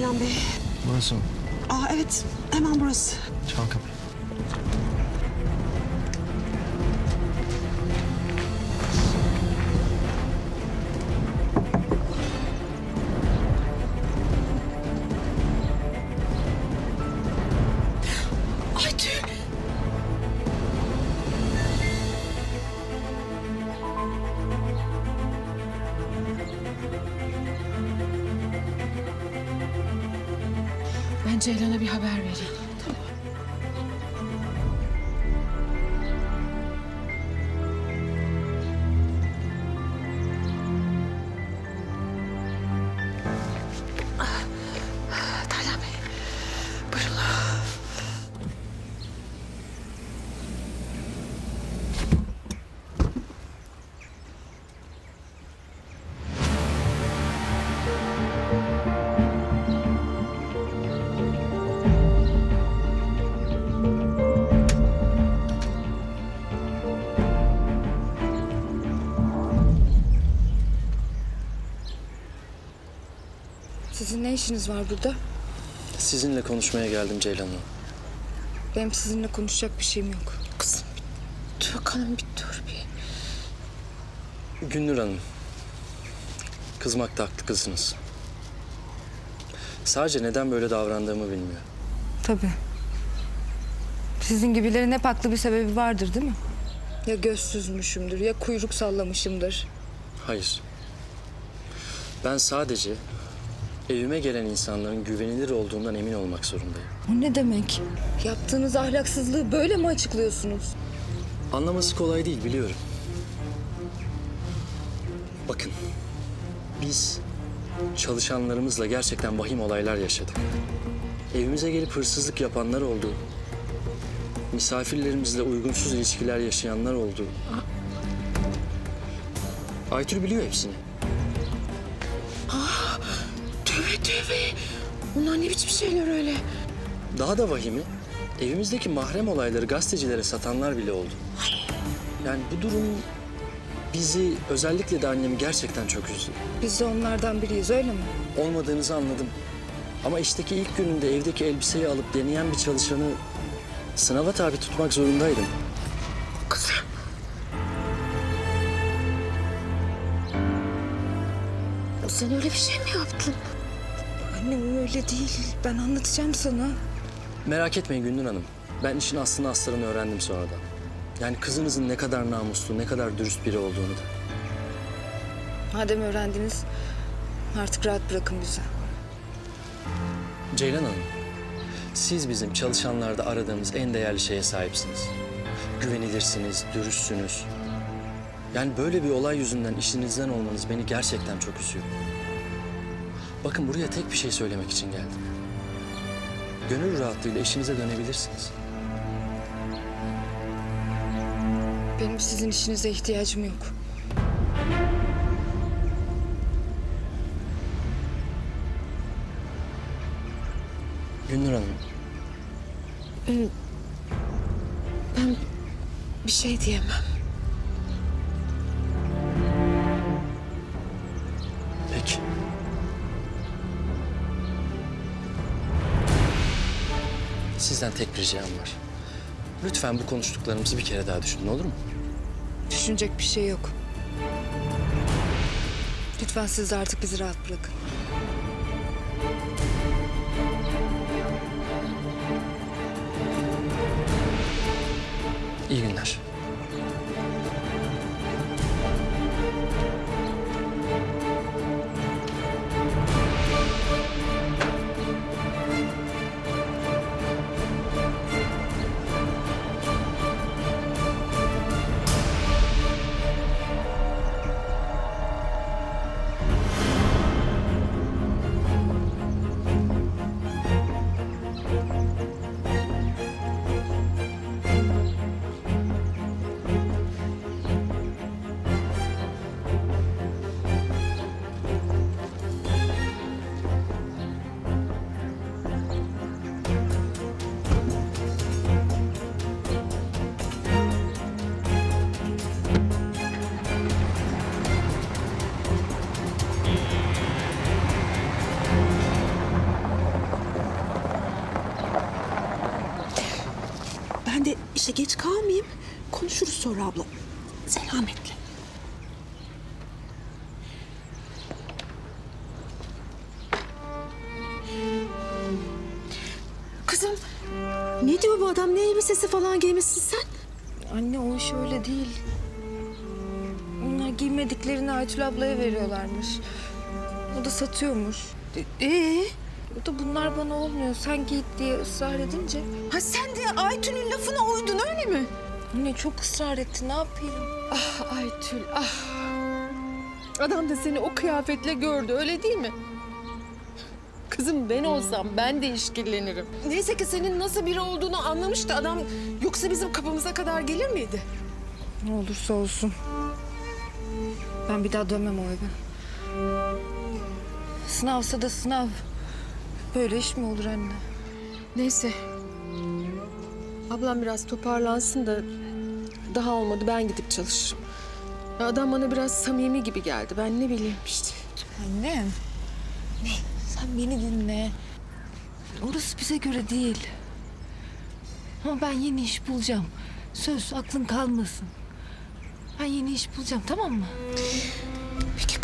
Taylan Bey. Burası mı? Aa evet, hemen burası. Çal kapıyı. Ceylan'a bir haber vereyim. Ne işiniz var burada? Sizinle konuşmaya geldim Ceylan Hanım. Benim sizinle konuşacak bir şeyim yok. Kızım, Türkan'ım bir dur bir. Günnur Hanım. Kızmakta haklı kızınız. Sadece neden böyle davrandığımı bilmiyor. Tabii. Sizin gibilerin hep haklı bir sebebi vardır değil mi? Ya göz süzmüşümdür ya kuyruk sallamışımdır. Hayır. Ben sadece evime gelen insanların güvenilir olduğundan emin olmak zorundayım. O ne demek? Yaptığınız ahlaksızlığı böyle mi açıklıyorsunuz? Anlaması kolay değil biliyorum. Bakın. Biz çalışanlarımızla gerçekten vahim olaylar yaşadık. Evimize gelip hırsızlık yapanlar oldu. Misafirlerimizle uygunsuz ilişkiler yaşayanlar oldu. Aytül biliyor hepsini. Bunlar ne biçim şeyler öyle? Daha da vahimi, evimizdeki mahrem olayları gazetecilere satanlar bile oldu. Yani bu durum bizi, özellikle de annemi gerçekten çok üzdü. Biz de onlardan biriyiz öyle mi? olmadığınızı anladım. Ama işteki ilk gününde evdeki elbiseyi alıp deneyen bir çalışanı sınava tabi tutmak zorundaydım. Kızım. Sen öyle bir şey mi yaptın? Annem öyle değil. Ben anlatacağım sana. Merak etmeyin Gündür Hanım. Ben işin aslını aslarını öğrendim sonradan. Yani kızınızın ne kadar namuslu, ne kadar dürüst biri olduğunu da. Madem öğrendiniz artık rahat bırakın bizi. Ceylan Hanım, siz bizim çalışanlarda aradığımız en değerli şeye sahipsiniz. Güvenilirsiniz, dürüstsünüz. Yani böyle bir olay yüzünden işinizden olmanız beni gerçekten çok üzüyor. Bakın buraya tek bir şey söylemek için geldim. Gönül rahatlığıyla işinize dönebilirsiniz. Benim sizin işinize ihtiyacım yok. Gündür Hanım, Ben bir şey diyemem. Sizden tek bir ricam var. Lütfen bu konuştuklarımızı bir kere daha düşünün olur mu? Düşünecek bir şey yok. Lütfen siz de artık bizi rahat bırakın. İşte geç kalmayayım. Konuşuruz sonra abla. Selametle. Kızım ne diyor bu adam? Ne elbisesi falan giymişsin sen? Anne o iş öyle değil. Onlar giymediklerini Aytül ablaya veriyorlarmış. O da satıyormuş. Ee? O da bunlar bana olmuyor. Sen giy diye ısrar edince. Ha sen de Aytül'ün lafına uydun öyle mi? Anne çok ısrar etti. Ne yapayım? Ah Aytül ah. Adam da seni o kıyafetle gördü öyle değil mi? Kızım ben olsam ben de işkillenirim. Neyse ki senin nasıl biri olduğunu anlamıştı adam. Yoksa bizim kapımıza kadar gelir miydi? Ne olursa olsun. Ben bir daha dönmem o eve. Sınavsa da sınav. Böyle iş mi olur anne? Neyse. Ablam biraz toparlansın da daha olmadı ben gidip çalışırım. Ya Adam bana biraz samimi gibi geldi. Ben ne bileyim işte. Annem. Sen beni dinle. Orası bize göre değil. Ama ben yeni iş bulacağım. Söz aklın kalmasın. Ben yeni iş bulacağım tamam mı? Peki.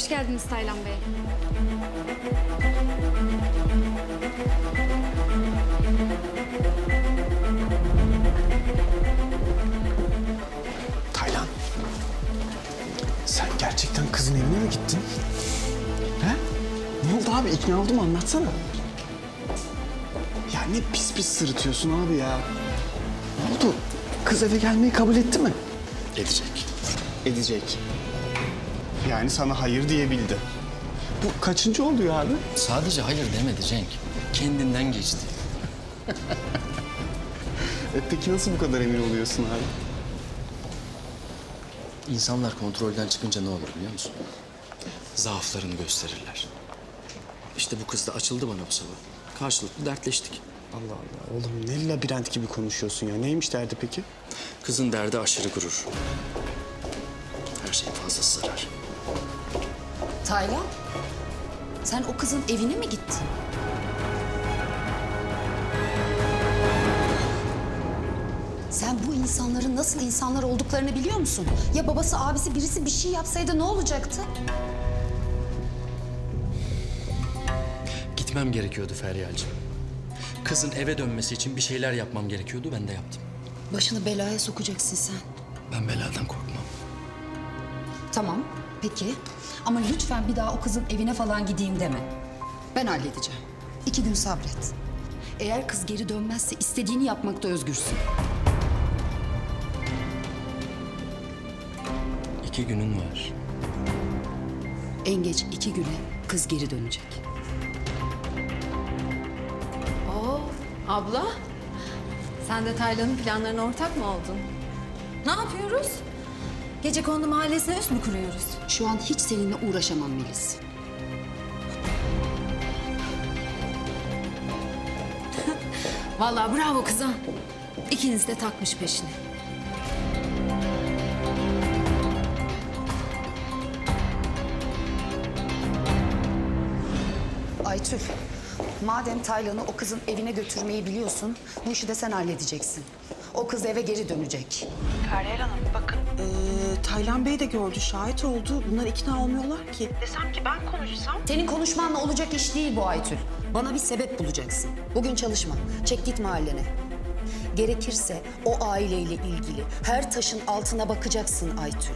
Hoş geldiniz Taylan Bey. Taylan. Sen gerçekten kızın evine mi gittin? He? Ne oldu abi? İkna oldum anlatsana. Ya ne pis pis sırıtıyorsun abi ya. Ne oldu? Kız eve gelmeyi kabul etti mi? Edecek. Edecek. Yani sana hayır diyebildi. Bu kaçıncı oluyor abi? Sadece hayır demedi Cenk. Kendinden geçti. E peki nasıl bu kadar emin oluyorsun abi? İnsanlar kontrolden çıkınca ne olur biliyor musun? Zaaflarını gösterirler. İşte bu kız da açıldı bana bu sabah. Karşılıklı dertleştik. Allah Allah. Oğlum ne labirent gibi konuşuyorsun ya. Neymiş derdi peki? Kızın derdi aşırı gurur. Her şeyin fazlası zarar. Taylan, sen o kızın evine mi gittin? Sen bu insanların nasıl insanlar olduklarını biliyor musun? Ya babası, abisi, birisi bir şey yapsaydı ne olacaktı? Gitmem gerekiyordu Feryal'cığım. Kızın eve dönmesi için bir şeyler yapmam gerekiyordu. Ben de yaptım. Başını belaya sokacaksın sen. Ben beladan korkmam. Tamam, peki. Ama lütfen bir daha o kızın evine falan gideyim deme. Ben halledeceğim. İki gün sabret. Eğer kız geri dönmezse istediğini yapmakta özgürsün. İki günün var. En geç iki güne kız geri dönecek. Oo, abla. Sen de Taylan'ın planlarına ortak mı oldun? Ne yapıyoruz? Gece kondu mahallesine üst mü kuruyoruz? Şu an hiç seninle uğraşamam Melis. Vallahi bravo kıza. İkiniz de takmış peşine. Aytül, madem Taylan'ı o kızın evine götürmeyi biliyorsun, bu işi de sen halledeceksin. O kız eve geri dönecek. Feryal Hanım bakın Taylan Bey de gördü, şahit oldu. Bunlar ikna olmuyorlar ki. Desem ki ben konuşsam Senin konuşmanla olacak iş değil bu Aytül. Bana bir sebep bulacaksın. Bugün çalışma, çek git mahallene. Gerekirse o aileyle ilgili her taşın altına bakacaksın Aytül.